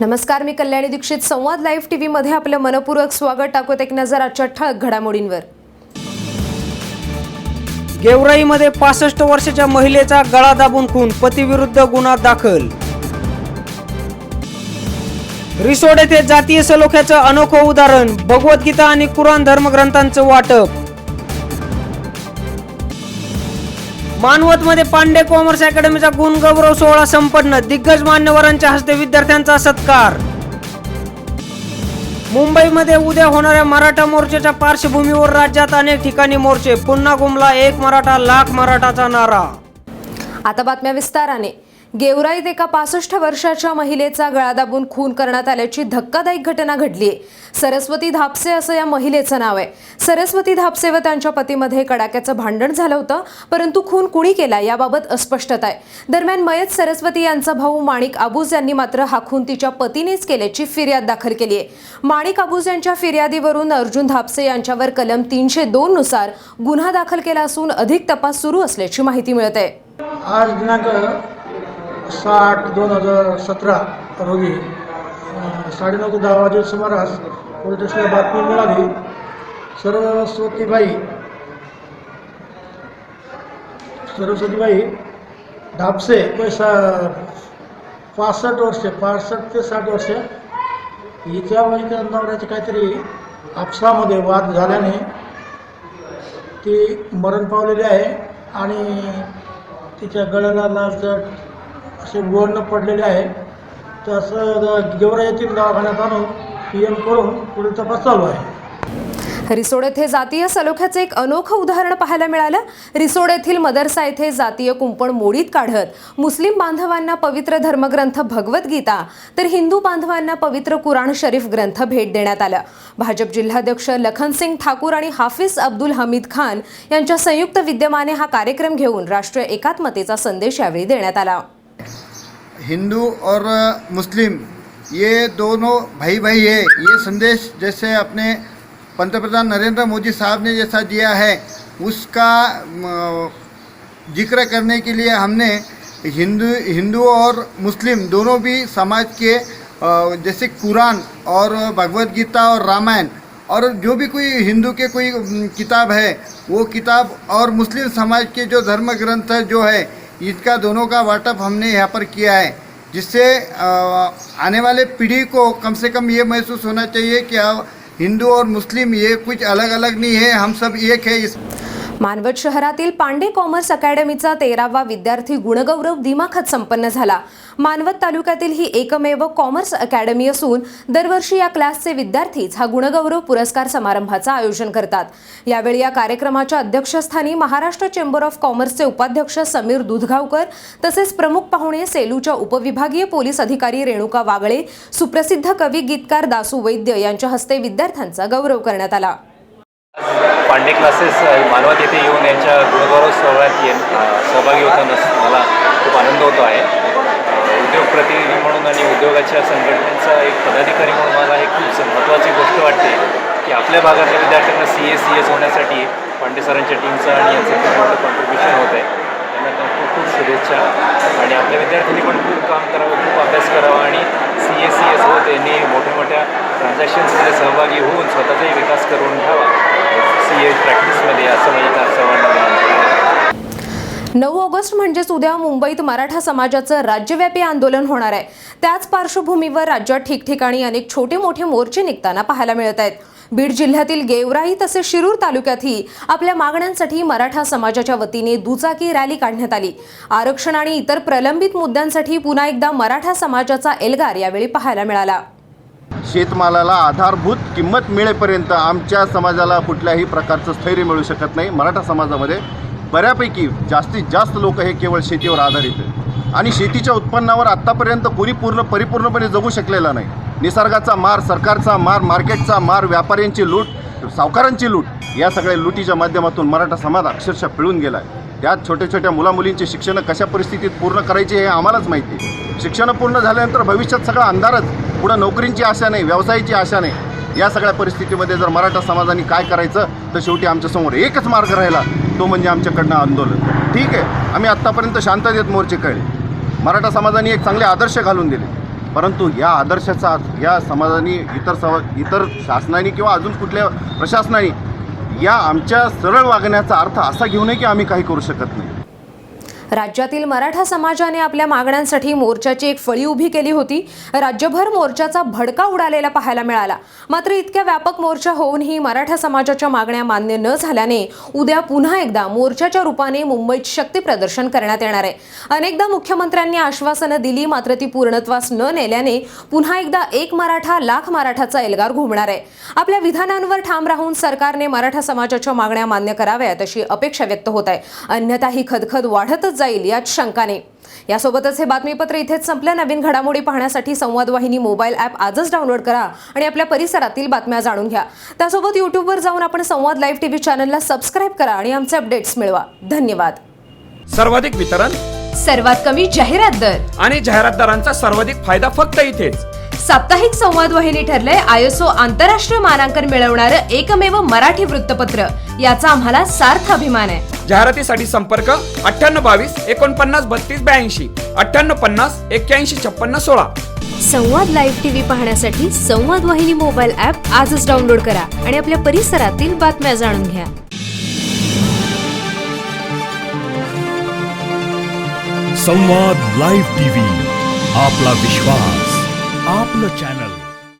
नमस्कार मी कल्याणी दीक्षित. संवाद live TV मध्ये आपलं मनपूर्वक स्वागत टाकत एक नजर आजच्या ठळक घडामोडींवर. गेवराईमध्ये पासष्ट वर्षाच्या महिलेचा गळा दाबून खून पतीविरुद्ध गुन्हा दाखल. रिसोड येथे जातीय सलोख्याचं अनोखं उदाहरण भगवद्गीता आणि कुराण धर्मग्रंथांचं वाटप. मानवत मध्ये पांडे कॉमर्स अकॅडमीचा गुण गौरव सोहळा संपन्न. दिग्गज मान्यवरांच्या हस्ते विद्यार्थ्यांचा सत्कार. मुंबईमध्ये उद्या होणाऱ्या मराठा मोर्चाच्या पार्श्वभूमीवर राज्यात अनेक ठिकाणी मोर्चे. पुन्हा गुमला एक मराठा लाख मराठाचा नारा. आता बातम्या विस्ताराने. गेवराईत एका पासष्ट वर्षाच्या महिलेचा गळा दाबून खून करण्यात आल्याची धक्कादायक घटना घडलीय सरस्वती धापसे असं या महिलेचं नाव आहे. सरस्वती धापसे व त्यांच्या पतीमध्ये कडाक्याचं भांडण झालं होतं परंतु खून कुणी केला याबाबत अस्पष्टता आहे. दरम्यान मयत सरस्वती यांचा भाऊ माणिक आबूज यांनी मात्र हा खून तिच्या पतीनेच केल्याची फिर्याद दाखल केली आहे. माणिक आबूज यांच्या फिर्यादीवरून अर्जुन धापसे यांच्यावर कलम तीनशे दोन नुसार गुन्हा दाखल केला असून अधिक तपास सुरू असल्याची माहिती मिळत आहे. आज दिनांक साठ दोन हजार सतरा रोजी साडेनऊ ते दहा वाजे सुमारास पोलीस स्टेशनला बातमी मिळाली. सरस्वतीबाई सरस्वतीबाई धापसे सा पासष्ट वर्षे पासष्ट ते साठ वर्षे हिच्या वयाच्या नवऱ्याचे काहीतरी आपसामध्ये वाद झाल्याने ती मरण पावलेली आहे आणि तिच्या गळ्याला लालचट असे वर्ण पडलेले आहे तसं गेवरा दवाखान्यात आणून पी एम करून पुढे तपास चालू आहे. रिसोड येथे जातीय सलोख्याचे एक अनोखं उदाहरण पाहायला मिळालं. रिसोड येथील मदरसा येथे जातीय कुंपण मोडीत काढत मुस्लिम बांधवांना पवित्र धर्मग्रंथ भगवद्गीता तर हिंदू बांधवांना पवित्र कुराण शरीफ ग्रंथ भेट देण्यात आला. भाजप जिल्हाध्यक्ष लखनसिंग ठाकूर आणि हाफिज अब्दुल हमीद खान यांच्या संयुक्त विद्यमाने हा कार्यक्रम घेऊन राष्ट्रीय एकात्मतेचा संदेश यावेळी देण्यात आला. हिंदू और मुस्लिम, ये दोनों भाई भाई है। ये संदेश जैसे अपने पंतप्रधान नरेंद्र मोदी साहब ने जैसा दिया है, उसका ज़िक्र करने के लिए हमने हिंदू हिंदू और मुस्लिम दोनों भी समाज के जैसे कुरान और भगवत गीता और रामायण और जो भी कोई हिंदू के कोई किताब है, वो किताब और मुस्लिम समाज के जो धर्म ग्रंथ जो है इसका दोनों का वाटअप हमने यहाँ पर किया है, जिससे आने वाले पीढ़ी को कम से कम ये महसूस होना चाहिए कि अब हिंदू और मुस्लिम ये कुछ अलग अलग नहीं है, हम सब एक है इस मानवत शहरातील पांडे कॉमर्स अकॅडमीचा तेरावा विद्यार्थी गुणगौरव दिमाखात संपन्न झाला. मानवत तालुक्यातील ही एकमेव कॉमर्स अकॅडमी असून दरवर्षी या क्लासचे विद्यार्थीच हा गुणगौरव पुरस्कार समारंभाचं आयोजन करतात. यावेळी या कार्यक्रमाच्या अध्यक्षस्थानी महाराष्ट्र चेंबर ऑफ कॉमर्सचे उपाध्यक्ष समीर दुधगावकर तसेच प्रमुख पाहुणे सेलूच्या उपविभागीय पोलीस अधिकारी रेणुका वागळे सुप्रसिद्ध कवी गीतकार दासू वैद्य यांच्या हस्ते विद्यार्थ्यांचा गौरव करण्यात आला. पांडे क्लासेस मानवत येथे येऊन यांच्या गुणगौरव सोहळ्यात ये सहभागी होताना मला खूप आनंद होतो आहे. उद्योग प्रतिनिधी म्हणून आणि उद्योगाच्या संघटनेचा एक पदाधिकारी म्हणून मला एक खूप महत्त्वाची गोष्ट वाटते की आपल्या भागातल्या विद्यार्थ्यांना सी एस सी एस होण्यासाठी पांडे सरांच्या टीमचं आणि यांचं खूप मोठं कॉन्ट्रिब्युशन होत आहे. त्यांना खूप खूप शुभेच्छा. आणि आपल्या विद्यार्थ्यांनी पण खूप काम करावं खूप अभ्यास करावा आणि सी एस सी एस होत त्यांनी मोठ्या मोठ्या ट्रान्झॅक्शन्समध्ये सहभागी होऊन स्वतःचाही विकास करून घ्यावा. सी ए प्रॅक्टिसमध्ये असं म्हणजे नऊ ऑगस्ट म्हणजेच उद्या मुंबईत मराठा समाजाचं राज्यव्यापी आंदोलन होणार आहे. त्याच पार्श्वभूमीवर राज्यात ठिकठिकाणी अनेक छोटे मोठे मोर्चे निघताना पाहायला मिळत आहेत. बीड जिल्ह्यातील गेवराई तसेच शिरूर तालुक्यातही आपल्या मागण्यांसाठी मराठा समाजाच्या वतीने दुचाकी रॅली काढण्यात आली. आरक्षण आणि इतर प्रलंबित मुद्द्यांसाठी पुन्हा एकदा मराठा समाजाचा एल्गार यावेळी पाहायला मिळाला. शेतमालाला आधारभूत किंमत मिळेपर्यंत आमच्या समाजाला कुठल्याही प्रकारचं स्थैर्य मिळू शकत नाही. मराठा समाजामध्ये बऱ्यापैकी जास्तीत जास्त लोक हे केवळ शेतीवर आधारित आहेत. आणि शेतीच्या उत्पन्नावर आत्तापर्यंत कोणी पूर्ण परिपूर्णपणे जगू शकलेला नाही. निसर्गाचा मार सरकारचा मार मार्केटचा मार व्यापाऱ्यांची लूट सावकारांची लूट या सगळ्या लुटीच्या माध्यमातून मराठा समाज अक्षरशः पिळून गेला आहे त्यात छोट्या छोट्या मुलामुलींची शिक्षणं कशा परिस्थितीत पूर्ण करायची हे आम्हालाच माहिती आहे. शिक्षणं पूर्ण झाल्यानंतर भविष्यात सगळा अंधारच पुढं नोकरींची आशा नाही व्यवसायाची आशा नाही. या सगळ्या परिस्थितीमध्ये जर मराठा समाजाने काय करायचं तर शेवटी आमच्यासमोर एकच मार्ग राहिला तो म्हणजे आमच्याकडनं आंदोलन. ठीक आहे आम्ही आत्तापर्यंत शांततेत मोर्चे कळले मराठा समाजाने एक चांगले आदर्श घालून दिले. परंतु या आदर्शाचा या समाजाने इतर सव इतर शासनाने किंवा अजून कुठल्या प्रशासनाने या आमच्या सरळ वागण्याचा अर्थ असा घेऊ नये की आम्ही काही करू शकत नाही. राज्यातील मराठा समाजाने आपल्या मागण्यांसाठी मोर्चाची एक फळी उभी केली होती. राज्यभर मोर्चाचा भडका उडालेला पाहायला मिळाला. मात्र इतक्या व्यापक मोर्चा होऊनही मराठा समाजाच्या मागण्या मान्य न झाल्याने उद्या पुन्हा एकदा मोर्चाच्या रूपाने मुंबईत शक्ती प्रदर्शन करण्यात येणार आहे. अनेकदा मुख्यमंत्र्यांनी आश्वासनं दिली मात्र ती पूर्णत्वास न नेल्याने पुन्हा एकदा एक मराठा लाख मराठाचा एल्गार घुमणार आहे. आपल्या विधानांवर ठाम राहून सरकारने मराठा समाजाच्या मागण्या मान्य कराव्यात अशी अपेक्षा व्यक्त होत आहे. अन्यथा ही खदखद वाढतच जाईल याच शंकाने यासोबतच हे बातमीपत्र इथेच संपलं. नवीन घडामोडी पाहण्यासाठी संवाद वाहिनी मोबाईल ॲप आजच डाउनलोड करा आणि आपल्या परिसरातील बातम्या जाणून घ्या. त्यासोबत यूट्यूबवर जाऊन आपण संवाद लाईव्ह टीव्ही चॅनलला सबस्क्राईब करा आणि आमचे अपडेट्स मिळवा. धन्यवाद. सर्वाधिक वितरण सर्वात कमी जाहिरात दर. आणि जाहिरातदारांचा सर्वाधिक फायदा फक्त इथेच. साप्ताहिक संवाद वाहिनी ठरलंय आयएसओ आंतरराष्ट्रीय मानांकन मिळवणारं एकमेव मराठी वृत्तपत्र. याचा आम्हाला सार्थ अभिमान आहे. जाहिरातीसाठी संपर्क अठ्ठ्याण्णव बावीस एकोणपन्नास बत्तीस ब्याऐंशी अठ्ठ्याण्णव पन्नास एक्क्याऐंशी छप्पन्न सोळा. संवाद लाईव्ह टीव्ही पाहण्यासाठी संवाद वाहिनी मोबाईल ॲप आजच डाउनलोड करा आणि आपल्या परिसरातील बातम्या जाणून घ्या. संवाद लाईव्ह टीव्ही आपला विश्वास आपलं चॅनल